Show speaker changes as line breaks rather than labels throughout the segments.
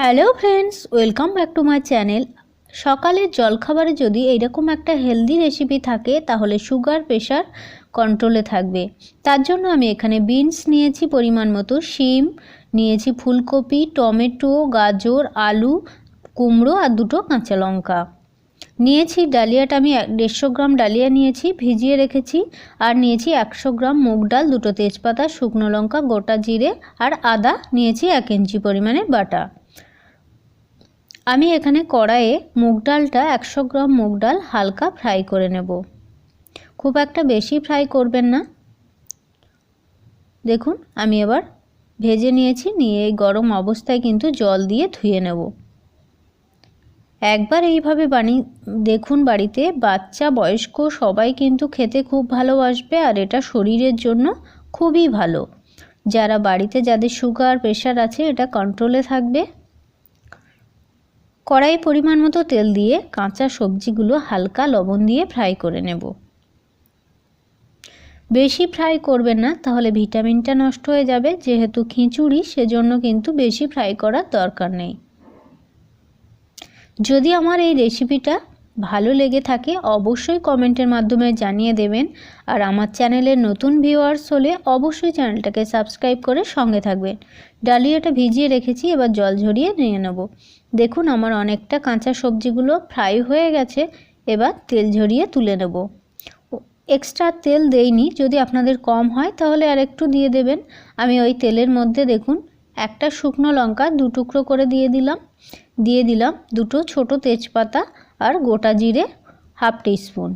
Hello friends, welcome back to my channel. সকালের জলখাবারে যদি এইরকম একটা হেলদি রেসিপি থাকে, তাহলে সুগার প্রেশার কন্ট্রোলে থাকবে। তার জন্য আমি এখানে বিনস নিয়েছি পরিমাণ মতো, শিম নিয়েছি ফুলকপি, টমেটো, গাজর, আলু, কুমড়ো আর দুটো কাঁচা লঙ্কা। নিয়েছি ডালিয়াটা, আমি দেড়শো গ্রাম ডালিয়া নিয়েছি, ভিজিয়ে রেখেছি আর নিয়েছি একশো গ্রাম মুগ ডাল, দুটো তেজপাতা, শুকনো লঙ্কা, গোটা জিরে আর আদা নিয়েছি এক ইঞ্চি পরিমাণে বাটা। আমি এখানে কড়াইয়ে মুগ ডালটা একশো গ্রাম মুগ ডাল হালকা ফ্রাই করে নেব। খুব একটা বেশি ফ্রাই করবেন না। দেখুন, আমি এবার ভেজে নিয়েছি, নিয়ে এই গরম অবস্থায় কিন্তু জল দিয়ে ধুয়ে নেব। একবার এইভাবে বানিয়ে দেখুন বাড়িতে, বাচ্চা, বয়স্ক সবাই কিন্তু খেতে খুব ভালোবাসবে আর এটা শরীরের জন্য খুবই ভালো। যারা বাড়িতে যাদের সুগার প্রেশার আছে, এটা কন্ট্রোলে থাকবে। কড়াই পরিমাণ মতো তেল দিয়ে কাঁচা সবজিগুলো হালকা লবণ দিয়ে ফ্রাই করে নেব। বেশি ফ্রাই করবেন না, তাহলে ভিটামিনটা নষ্ট হয়ে যাবে। যেহেতু খিচুড়ি, সেজন্য কিন্তু বেশি ফ্রাই করার দরকার নেই। যদি আমার এই রেসিপিটা ভালো লেগে থাকে, অবশ্যই কমেন্টের মাধ্যমে জানিয়ে দেবেন। আর আমার চ্যানেলের নতুন ভিউয়ার্স হলে অবশ্যই চ্যানেলটাকে সাবস্ক্রাইব করে সঙ্গে থাকবেন। ডালিয়াটা ভিজিয়ে রেখেছি, এবার জল ঝরিয়ে নিয়ে নেব। দেখুন আমার অনেকটা কাঁচা সবজিগুলো ফ্রাই হয়ে গেছে, এবার তেল ঝরিয়ে তুলে নেব। এক্সট্রা তেল দেইনি, যদি আপনাদের কম হয় তাহলে আর একটু দিয়ে দেবেন। আমি ওই তেলের মধ্যে দেখুন, একটা শুকনো লঙ্কা দু টুকরো করে দিয়ে দিলাম। দিয়ে দিলাম দুটো ছোট তেজপাতা আর গোটা জিরে হাফ টিস্পুন।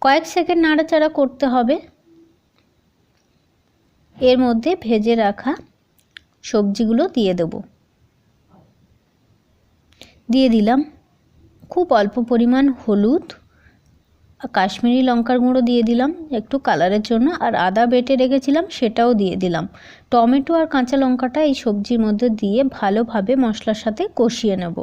কয়েক সেকেন্ড নাড়াচাড়া করতে হবে। এর মধ্যে ভেজে রাখা সবজিগুলো দিয়ে দেব। দিয়ে দিলাম খুব অল্প পরিমাণ হলুদ, কাশ্মীরি লঙ্কার গুঁড়ো দিয়ে দিলাম, একটু কালারের জন্য, আর আদা বেটে রেখেছিলাম সেটাও দিয়ে দিলাম। টমেটো আর কাঁচা লঙ্কাটা এই সবজির মধ্যে দিয়ে ভালোভাবে মশলার সাথে কষিয়ে নেব।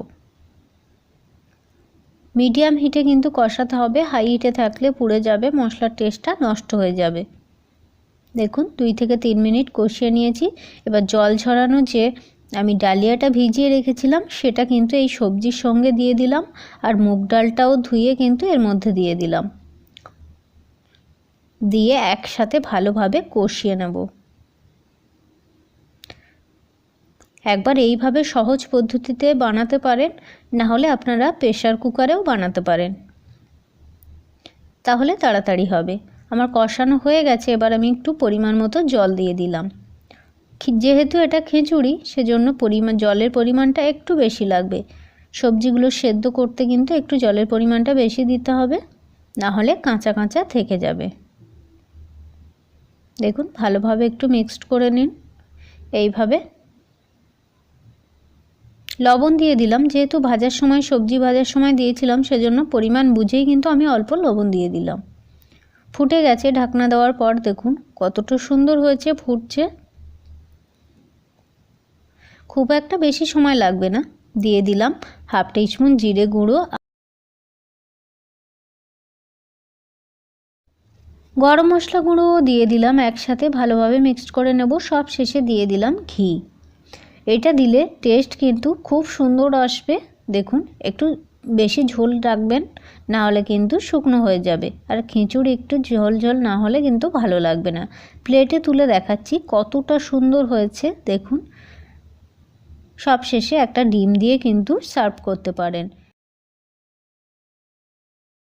মিডিয়াম হিটে কিন্তু কষাতে হবে, হাই হিটে থাকলে পুড়ে যাবে, মশলার টেস্টটা নষ্ট হয়ে যাবে। দেখুন, দুই থেকে তিন মিনিট কষিয়ে নিয়েছি। এবার জল ঝরানো যে আমি ডালিয়াটা ভিজিয়ে রেখেছিলাম, সেটা কিন্তু এই সবজির সঙ্গে দিয়ে দিলাম আর মুগ ডালটাও ধুয়ে কিন্তু এর মধ্যে দিয়ে দিলাম। দিয়ে একসাথে ভালোভাবে কষিয়ে নেব। একবার এইভাবে সহজ পদ্ধতিতে বানাতে পারেন, না হলে আপনারা প্রেশার কুকারেও বানাতে পারেন। তাহলে তাড়াতাড়ি হবে। আমার কষানো হয়ে গেছে, এবার আমি একটু পরিমাণ মতো জল দিয়ে দিলাম। যেহেতু এটা খিচুড়ি, সেজন্য পরিমাণ জলের পরিমাণটা একটু বেশি লাগবে। সবজিগুলো সেদ্ধ করতে কিন্তু একটু জলের পরিমাণটা বেশি দিতে হবে, না হলে কাঁচা কাঁচা থেকে যাবে। দেখুন, ভালোভাবে একটু মিক্সড করে নিন। এইভাবে লবণ দিয়ে দিলাম। যেহেতু ভাজার সময়, সবজি ভাজার সময় দিয়েছিলাম, সেজন্য পরিমাণ বুঝেই কিন্তু আমি অল্প লবণ দিয়ে দিলাম। ফুটে গেছে ঢাকনা দেওয়ার পর, দেখুন কতটা সুন্দর হয়েছে, ফুটছে। খুব একটা বেশি সময় লাগবে না। দিয়ে দিলাম হাফ টিস্পুন জিরে গুঁড়ো। গরম মশলা গুঁড়ো দিয়ে দিলাম একসাথে, ভালোভাবে মিক্সড করে নেব। সব শেষে দিয়ে দিলাম ঘি। এটা দিলে টেস্ট কিন্তু খুব সুন্দর আসবে। দেখুন, একটু বেশি ঝোল রাখবেন, না হলে কিন্তু শুকনো হয়ে যাবে। আর খিচুড়ি একটু ঝোল ঝোল না হলে কিন্তু ভালো লাগবে না। প্লেটে তুলে দেখাচ্ছি কতটা সুন্দর হয়েছে, দেখুন। সবশেষে একটা ডিম দিয়ে কিন্তু সার্ভ করতে পারেন।